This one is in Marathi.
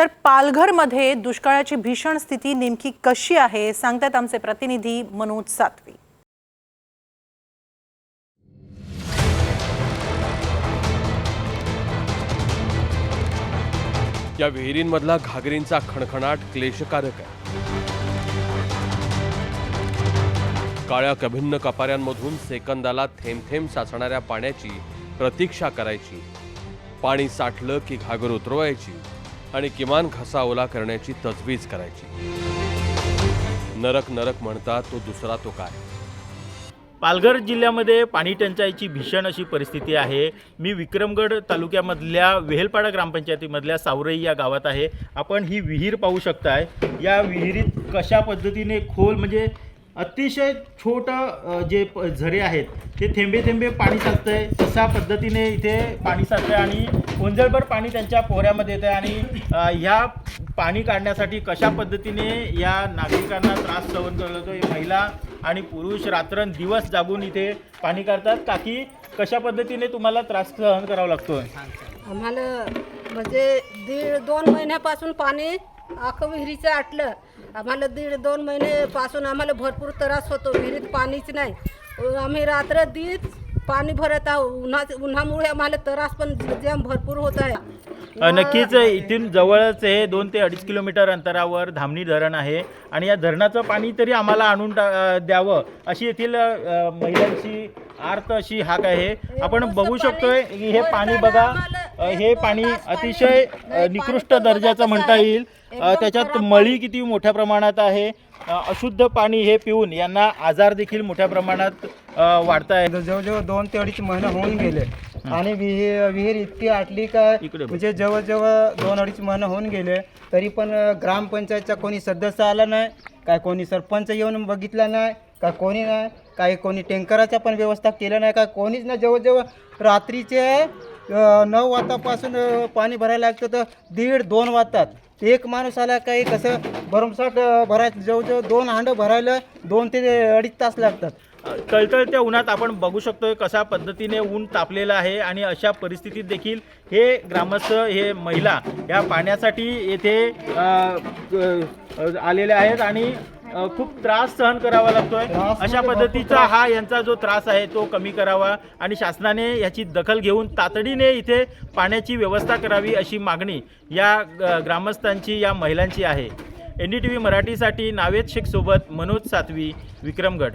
तर पालघरमध्ये दुष्काळाची भीषण स्थिती नेमकी कशी आहे सांगतात आमचे प्रतिनिधी मनोज सातवी. या विहिरींमधला घागरींचा खणखणाट क्लेशकारक आहे. काळ्या कभिन्न कपाऱ्यांमधून सेकंदाला थेंब थेंब साचणाऱ्या पाण्याची प्रतीक्षा करायची. पाणी साठलं की घागर उतरवायची. आणि किमान घसा ओला करण्याची तजवीज करायची. नरक नरक म्हणतात तो दुसरा तो काय? पालघर जिल्ह्यामध्ये पाणी टंचाईची भीषण अशी परिस्थिती आहे. मी विक्रमगड तालुक्यामधल्या वेहेलपाडा ग्रामपंचायतीमधल्या सावरई या गावात आहे. आपण ही विहीर पाहू शकताय. या विहिरीत कशा पद्धतीने खोल म्हणजे अतिशय छोटं जे झरे आहेत ते थेंबे थेंबे पाणी साचतंय. तशा पद्धतीने इथे पाणी साचतंय आणि ओंजळभर पाणी त्यांच्या पोहऱ्यामध्ये येतं आणि ह्या पाणी काढण्यासाठी कशा पद्धतीने या नागरिकांना त्रास सहन करावा लागतो महिला आणि पुरुष रात्रंदिवस जागून इथे पाणी काढतात. काकी कशा पद्धतीने तुम्हाला त्रास सहन करावा लागतो आम्हाला म्हणजे दीड दोन महिन्यापासून पाणी अख्खं विहिरीचं आटलं. आम्हाला दीड दोन महिन्यापासून आम्हाला भरपूर त्रास होतो विहिरीत पाणीच नाही. आम्ही रात्र दीड पाणी भरत आहोत उन्हा उन्हामुळे आम्हाला त्रास पण जाम भरपूर होत आहे. नक्कीच इथून जवळच हे दोन ते अडीच किलोमीटर अंतरावर धामणी धरण आहे आणि या धरणाचं पाणी तरी आम्हाला आणून द्यावं अशी येथील महिलांची आर्त अशी हाक आहे. आपण बघू शकतोय हे पाणी बघा. हे पाणी अतिशय निकृष्ट दर्जाचं म्हणता येईल. त्याच्यात मळी किती मोठ्या प्रमाणात आहे? अशुद्ध पाणी हे पिऊन यांना आजार देखील मोठ्या प्रमाणात वाढत आहे. जवळजवळ दोन ते अडीच महिने होऊन गेले. आणि विहीर विहीर इतकी आटली का. म्हणजे जवळजवळ दोन अडीच महिने होऊन गेले. तरी पण ग्रामपंचायतचा कोणी सदस्य आला नाही काय कोणी सरपंच येऊन बघितला नाही का कोणी नाही काही कोणी टँकराच्या पण व्यवस्था केलं नाही का कोणीच नाही. जवळजवळ रात्रीचे नऊ वाजतापासून पाणी भरायला लागतं तर दीड दोन वाजतात एक माणूस आला काही कसं भरमसाठ अं, भरायचं जवळजवळ दोन हांडं भरायला दोन ते अडीच तास लागतात. तळतळत्या उन्हात आपण बघू शकतो कशा पद्धतीने ऊन तापलेलं आहे आणि अशा परिस्थितीत देखील हे ग्रामस्थ हे महिला या पाण्यासाठी येथे आलेल्या आहेत आणि खूप त्रास सहन करावा लागतोय. अशा म्हणजे पद्धतीचा हा यांचा जो त्रास आहे तो कमी करावा आणि शासनाने याची दखल घेऊन तातडीने इथे पाण्याची व्यवस्था करावी अशी मागणी या ग्रामस्थांची या महिलांची आहे. एन डी टी व्ही मराठीसाठी नावेद शेख सोबत मनोज सातवी विक्रमगड.